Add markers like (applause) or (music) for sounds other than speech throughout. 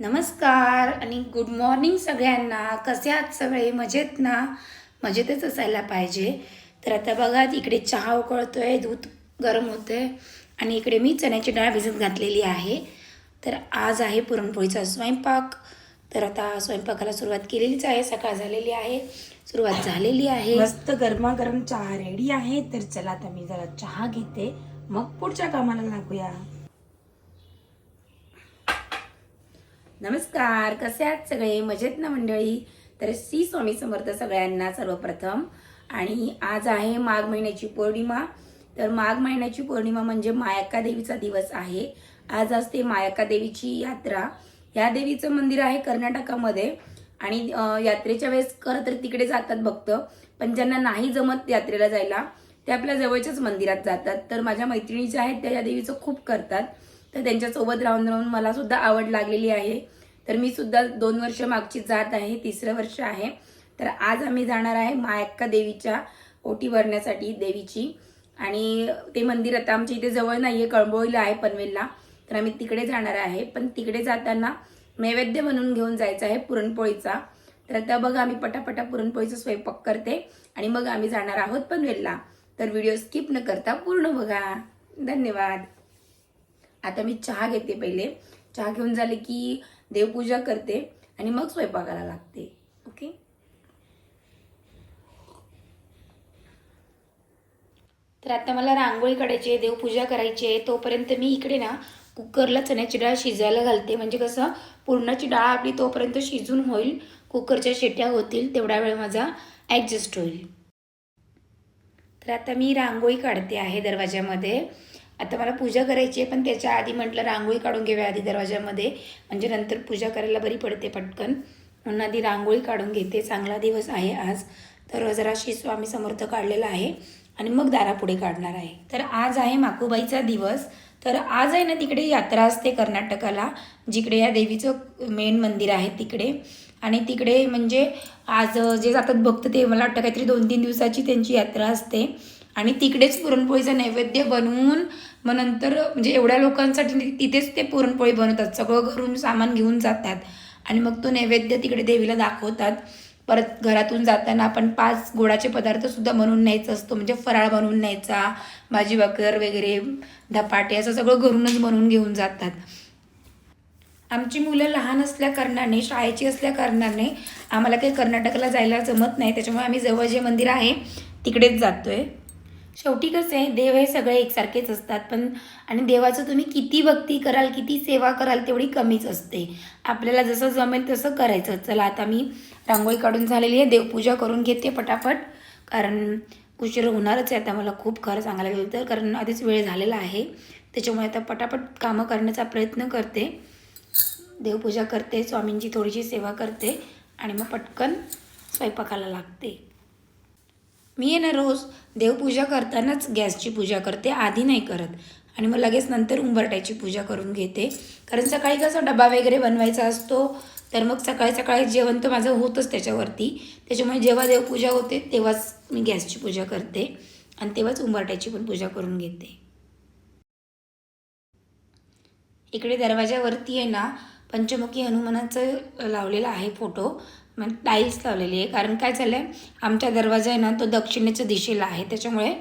नमस्कार आणि good morning सगळ्यांना. कसे आहात सगळे? मजेत ना? मजेतच असायला पाहिजे. तर आता बघा इकडे चहा उकळतो आहे दूध गरम होतंय आणि इकडे मी चण्याची डाळ भिजत घातलेली आहे. तर आज आहे पुरणपोळीचा स्वयंपाक. तर आता स्वयंपाकाला सुरुवात केलेलीच आहे. सकाळ झालेली आहे. सुरुवात झालेली आहे. मस्त गरमागरम चहा रेडी आहे. तर चला आता मी जरा चहा घेते. मग पुढच्या कामाला लागूया. नमस्कार कसे आहात सगळे? मजेत ना मंडळी? तर श्री स्वामी समर्थ सगळ्यांना सर्वप्रथम. आणि आज आहे माघ महिन्याची पौर्णिमा. तर माघ महिन्याची पौर्णिमा म्हणजे मायक्का देवीचा दिवस आहे. आज असते मायक्का देवीची यात्रा. या देवीचं मंदिर आहे कर्नाटकामध्ये. आणि यात्रेच्या वेळेस खरं तर तिकडे जातात भक्त पण ज्यांना नाही जमत यात्रेला जायला ते आपल्या जवळच्याच मंदिरात जातात. तर माझ्या मैत्रिणी ज्या आहेत त्या या देवीचं खूप करतात. तर त्यांच्यासोबत राहून राहून मला सुद्धा आवड लागलेली आहे. तर मी सुद्धा दोन वर्ष मागची जात आहे तिसरं वर्ष आहे. तर आज आम्ही जाणार आहे मायक्का देवीच्या ओटी भरण्यासाठी देवीची. आणि ते मंदिर आता आमच्या इथे जवळ नाही आहे कळंबोळीला आहे पनवेलला. तर आम्ही तिकडे जाणार आहे. पण तिकडे जाताना नैवेद्य म्हणून घेऊन जायचं आहे पुरणपोळीचा. तर आता बघा आम्ही पटापटा पुरणपोळीचा स्वयंपाक करते आणि मग आम्ही जाणार आहोत पनवेलला. तर व्हिडिओ स्किप न करता पूर्ण बघा. धन्यवाद. आता मी चहा घेते पहिले. चहा घेऊन झाले की देवपूजा करते आणि मग स्वयंपाकाला लागते. ओके? तर आता मला रांगोळी काढायची आहे देवपूजा करायची आहे. तोपर्यंत मी इकडे ना कुकरला चण्याची डाळ शिजायला घालते. म्हणजे कसं पूर्णाची डाळ आपली तोपर्यंत शिजून होईल कुकरच्या शेट्या होतील तेवढा वेळ माझा ॲडजस्ट होईल. तर आता मी रांगोळी काढते आहे दरवाज्यामध्ये आता मला पूजा करायची आहे पण त्याच्या आधी म्हटलं रांगोळी काढून घेऊया आधी दरवाजामध्ये. म्हणजे नंतर पूजा करायला बरी पडते पटकन. म्हणून आधी रांगोळी काढून घेते. चांगला दिवस आहे आज. तर जराशी स्वामी समर्थ काढलेला आहे आणि मग दारापुढे काढणार आहे. तर आज आहे माकूबाईचा दिवस. तर आज आहे ना तिकडे यात्रा असते कर्नाटकाला जिकडे या देवीचं मेन मंदिर आहे तिकडे. आणि तिकडे म्हणजे आज जे जातात भक्त ते मला वाटतं काहीतरी दोन तीन दिवसाची त्यांची यात्रा असते. आणि तिकडेच पुरणपोळीचं नैवेद्य बनवून मग नंतर म्हणजे एवढ्या लोकांसाठी तिथेच ते पुरणपोळी बनवतात. सगळं घरून सामान घेऊन जातात. आणि मग तो नैवेद्य तिकडे देवीला दाखवतात. परत घरातून जाताना आपण पाच गोडाचे पदार्थसुद्धा बनवून न्यायचा असतो. म्हणजे फराळ बनवून न्यायचा भाजी भाकर वगैरे धपाटे असं सगळं घरूनच बनवून घेऊन जातात. आमची मुलं लहान असल्या कारणाने शाळेची असल्या कारणाने आम्हाला काही कर्नाटकाला जायला जमत नाही. त्याच्यामुळे आम्ही जवळ जे मंदिर आहे तिकडेच जातो आहे शेवटी कसं आहे देव हे सगळे एकसारखेच असतात पण आणि देवाचं तुम्ही किती भक्ती कराल किती सेवा कराल तेवढी कमीच असते. आपल्याला जसं जमेल तसं करायचं. चला आता मी रांगोळी काढून झालेली आहे. देवपूजा करून घेते पटापट कारण उशीर होणारच आहे. आता मला खूप खरं सांगायला गेलं तर कारण आधीच वेळ झालेला आहे. त्याच्यामुळे आता पटापट कामं करण्याचा प्रयत्न करते. देवपूजा करते स्वामींची थोडीशी सेवा करते आणि मग पटकन स्वयंपाकाला लागते. मी आहे ना रोज देवपूजा करतानाच गॅसची पूजा करते आधी नाही करत. आणि मग लगेच नंतर उंबरट्याची पूजा करून घेते. कारण सकाळी कसं डबा वगैरे बनवायचा असतो तर मग सकाळी सकाळी जेवण तर माझं होतंच त्याच्यावरती. त्याच्यामुळे जेव्हा देवपूजा होते तेव्हाच मी गॅसची पूजा करते आणि तेव्हाच उंबरट्याची पण पूजा करून घेते. इकडे दरवाजावरती आहे ना पंचमुखी हनुमानाचं लावलेला आहे फोटो. मग टाईल्स लावलेली आहे. कारण काय झालं आहे आमचा दरवाजा आहे ना तो दक्षिणेच्या दिशेला आहे. त्याच्यामुळे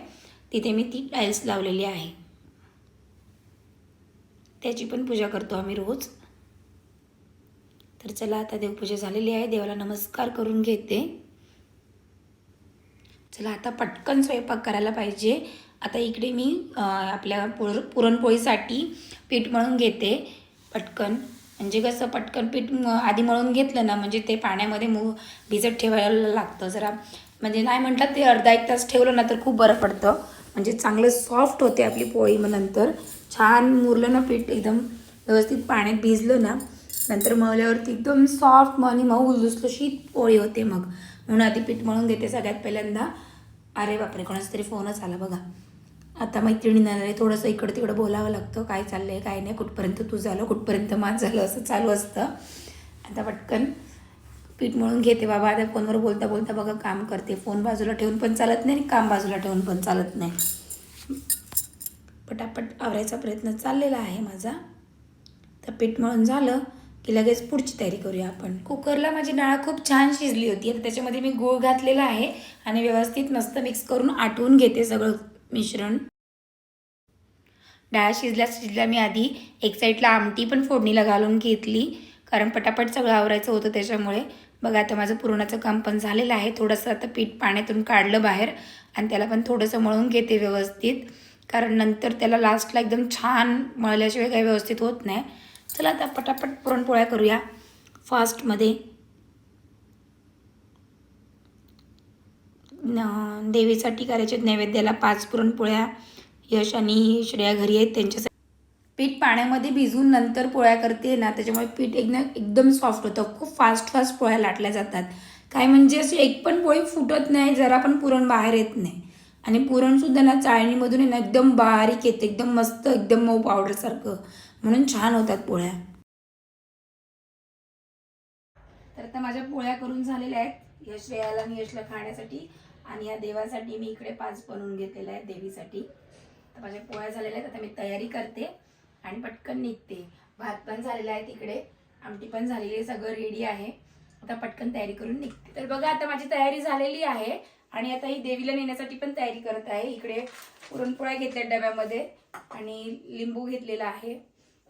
तिथे मी ती टाईल्स लावलेली आहे. त्याची पण पूजा करतो आम्ही रोज. तर चला आता देवपूजा झालेली आहे. देवाला नमस्कार करून घेते. चला आता पटकन स्वयंपाक करायला पाहिजे. आता इकडे मी आपल्या पुर पुरणपोळीसाठी पीठ मळून घेते. पटकन. म्हणजे कसं पटकन पीठ म- आधी मळून घेतलं ना म्हणजे ते पाण्यामध्ये मू भिजत ठेवायला लागतं जरा. म्हणजे नाही म्हटलं ते अर्धा एक तास ठेवलं ना तर खूप बरं पडतं. म्हणजे चांगलं सॉफ्ट होते आपली पोळी मग नंतर. छान मुरलं ना पीठ एकदम व्यवस्थित पाण्यात भिजलं ना नंतर मळल्यावरती एकदम सॉफ्ट आणि मऊ लुसलुशीत पोळी होते मग. म्हणून आधी पीठ मळून घेते सगळ्यात पहिल्यांदा. अरे बापरे कोणाचा तरी फोनच आला बघा. आता मैत्रिणींना थोडंसं इकडं तिकडं बोलावं लागतं काय चाललं आहे काय नाही कुठपर्यंत तू झालं कुठपर्यंत माझ झालं असं चालू असतं. आता पटकन पीठ मळून घेते बाबा आता फोनवर बोलता बोलता बघा काम करते. फोन बाजूला ठेवून पण चालत नाही आणि काम बाजूला ठेवून पण चालत नाही. पटापट आवरायचा प्रयत्न चाललेला आहे माझा. तर पीठ मळून झालं की लगेच पुढची तयारी करूया आपण. कुकरला माझी डाळ खूप छान शिजली होती. आता त्याच्यामध्ये मी गूळ घातलेला आहे आणि व्यवस्थित मस्त मिक्स करून आटवून घेते सगळं मिश्रण. डाळ शिजल्या शिजल्या मी आधी एक साईडला आमटी पण फोडणीला घालून घेतली. कारण पटापट सगळं आवरायचं होतं त्याच्यामुळे. बघा आता माझं पुरणाचं काम पण झालेलं आहे. थोडंसं आता पीठ पाण्यातून काढलं बाहेर आणि त्याला पण थोडंसं मळून घेते व्यवस्थित. कारण नंतर त्याला लास्टला एकदम छान मळल्याशिवाय काही व्यवस्थित होत नाही. चला आता पटापट पुरणपोळ्या करूया. फास्टमध्ये देवीसाठी करायचे नैवेद्याला पाच पुरणपोळ्या यश आणि श्रेया घरी आहेत त्यांच्यासाठी. पीठ पाण्यामध्ये भिजवून नंतर पोळ्या करते ना त्याच्यामुळे पीठ एकदम एकदम सॉफ्ट होतं. खूप फास्ट फास्ट पोळ्या लाटल्या जातात. काय म्हणजे अशी एक पण पोळी फुटत नाही जरा पण पुरण बाहेर येत नाही. आणि पुरणसुद्धा ना चाळणीमधून ना एकदम बारीक येते एकदम मस्त एकदम मऊ पावडरसारखं म्हणून छान होतात पोळ्या. तर आता माझ्या पोळ्या करून झालेल्या आहेत यश श्रेयाला आणि यशला खाण्यासाठी. आणि या देवासाठी मी इकडे पाच बनवून घेतलेला आहे देवीसाठी. तर माझ्या पोळ्या झालेल्या आहेत आता मी तयारी करते आणि पटकन निघते. भात पण झालेला आहे तिकडे आमटी पण झालेली आहे सगळं रेडी आहे. आता पटकन तयारी करून निघते. तर बघा आता माझी तयारी झालेली आहे आणि आता ही देवीला नेण्यासाठी पण तयारी करत आहे. इकडे पुरणपोळ्या घेतल्या डब्यामध्ये आणि लिंबू घेतलेला आहे.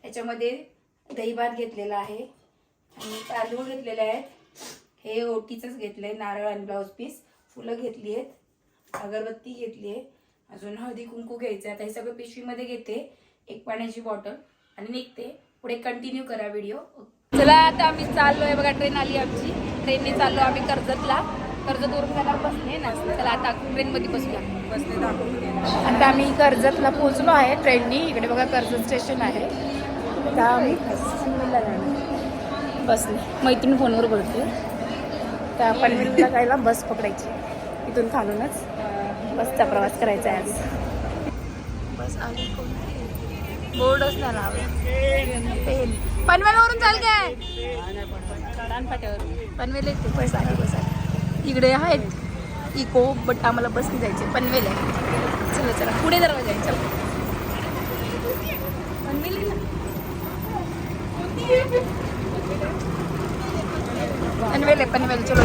याच्यामध्ये दही भात घेतलेला आहे आणि तांदूळ घेतलेले आहेत. हे ओटीचंच आहे नारळ आणि ब्लाऊज पीस. फुलं घेतली आहेत अगरबत्ती घेतली आहे अजून हळदी कुंकू घ्यायचं आता हे सगळं पिशवीमध्ये घेते एक पाण्याची बॉटल आणि निघते. पुढे कंटिन्यू करा व्हिडिओ चला आता आम्ही चाललोय बघा ट्रेन आली आमची. ट्रेनने चाललो आम्ही कर्जतला. कर्जतवरून जाणार बसने ना. चला आता ट्रेनमध्ये बसूया. दाखवतो आता आम्ही कर्जतला पोहोचलो आहे ट्रेननी इकडे बघा कर्जत स्टेशन आहे. आता आम्ही बसने मैत्रीण फोनवर बोलते. त्या पनवेलला जायला बस पकडायची. इथून खालूनच बसचा प्रवास करायचा आहे आज. बस आली बोर्डच नाही लावला. पेन. पनवेलवरून चाल काय पनवेल येते. बस आली बस आली. इकडे आहेत. इको बट आम्हाला बसने जायचे पनवेल आहे. चला चला. पुढे दरवाजा आहे. चला. पनवेल पनवेल आहे पनवेल चलो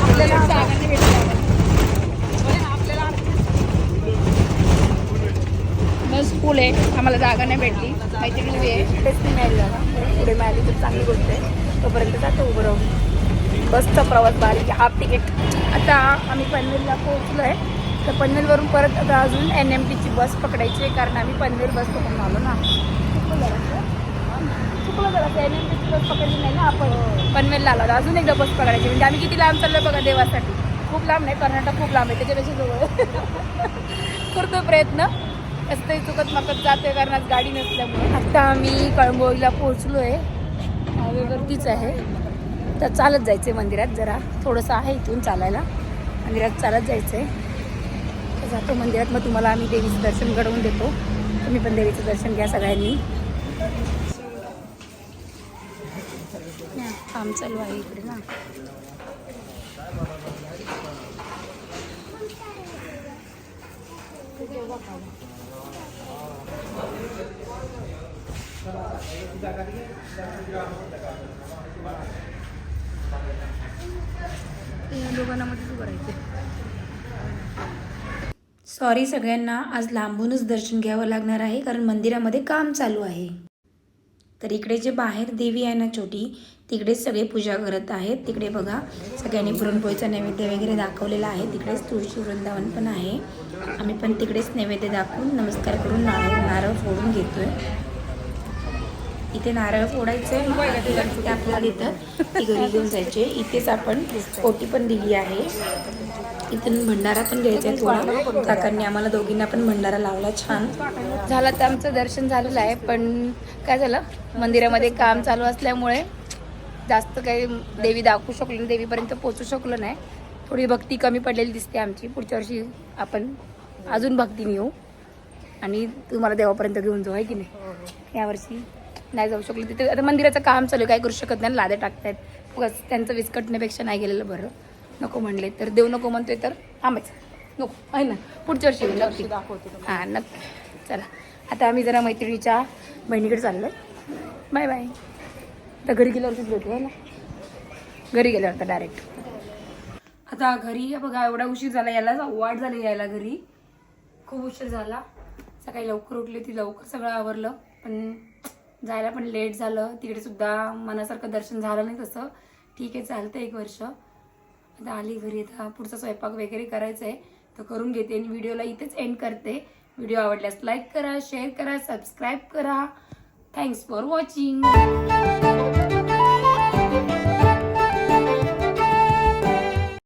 मग स्कूल आहे. आम्हाला जागा नाही भेटली. मैत्रिणी बी आहे. तेच नाही मिळाली जागा पुढे मिळाली तर चांगली गोष्ट आहे. तोपर्यंत जातो उभं राहून. बसचा प्रवास बारीक हाफ तिकीट. आता आम्ही पनवेलला पोहोचलो आहे तर पनवेलवरून परत आता अजून एन एम टीची बस पकडायची आहे. कारण आम्ही पनवेल बस पकडून आलो ना. चुकलं जरा एन बस पकडली नाही ना आपण पनवेलला आलो अजून एकदा बस पकडायची. म्हणजे आम्ही किती लांब चाललो बघा देवासाठी. खूप लांब नाही कर्नाटक खूप लांब आहे. त्याच्यापेक्षा जवळ. (laughs) करतो प्रयत्न. असतंही चुकत मकत जातोय कारण आज गाडी नसल्यामुळे. आता आम्ही कळंबोईला पोहोचलो आहे गर्दीच आहे. तर चालत जायचं आहे मंदिरात जरा. थोडंसं आहे इथून चालायला. मंदिरात चालत जायचं आहे तर जातो मंदिरात. मग तुम्हाला आम्ही देवीचं दर्शन घडवून देतो. तुम्ही पण देवीचं दर्शन घ्या सगळ्यांनी. काम चालू आहे इकडे ना. या उभं राहायचं सॉरी सगळ्यांना आज लांबूनच दर्शन घ्यावं लागणार आहे कारण मंदिरामध्ये काम चालू आहे. तर इकडे जे बाहेर देवी आहे ना छोटी तिकडेच सगळे पूजा करत आहेत. तिकडे बघा सगळ्यांनी पुरणपोळीचा नैवेद्य वगैरे दाखवलेला आहे. तिकडेच तुळशी वृंदावन पण आहे. आम्ही पण तिकडेच नैवेद्य दाखवून नमस्कार करून नारळ नारळ फोडून घेतोय. इथे नारळ फोडायचं ते आपल्याला देतात ती घरी घेऊन जायचे इथेच आपण ओटी पण दिली आहे. इथून भंडारा पण घ्यायचा आहे थोडा. काकांनी आम्हाला दोघींना पण भंडारा लावला छान. झालं तर आमचं दर्शन झालेलं आहे पण काय झालं? मंदिरामध्ये काम चालू असल्यामुळे जास्त काही देवी दाखवू शकलो नाही देवीपर्यंत पोचू शकलो नाही. थोडी भक्ती कमी पडलेली दिसते आमची. पुढच्या वर्षी आपण अजून भक्तीने येऊ. आणि तुम्हाला देवापर्यंत घेऊन जाऊ आहे की नाही? यावर्षी नाही जाऊ शकलो. तिथे आता मंदिराचं काम चालू आहे काय करू शकत नाही लादे टाकतायत. बस त्यांचं विस्कटण्यापेक्षा नाही गेलेलं बरं. नको म्हणले तर देऊ नको म्हणतोय तर थांबायचं. नको आहे ना? पुढच्या वर्षी येऊ नक्की. हां नक्की. चला. आता आम्ही जरा मैत्रिणीच्या बहिणीकडे चाललो आहे बाय बाय. आता घरी गेल्यावरतीच भेटू ना? घरी गेल्यावर तर डायरेक्ट आता घरी बघा एवढा उशीर झाला याला वाट झाली यायला घरी. खूप उशीर झाला. सकाळी लवकर उठली ती लवकर सगळं आवरलं. पण जायला पण लेट झालं. तिकडे सुद्धा मनासारखं दर्शन झालं नाही तसं. ठीक आहे चालतं एक वर्ष. आता आली घरी आता पुढचा स्वयंपाक वगैरे करायचा आहे. तर करून घेते आणि व्हिडिओला इथेच एंड करते. व्हिडिओ आवडल्यास लाईक करा शेअर करा सबस्क्राईब करा. Thanks for watching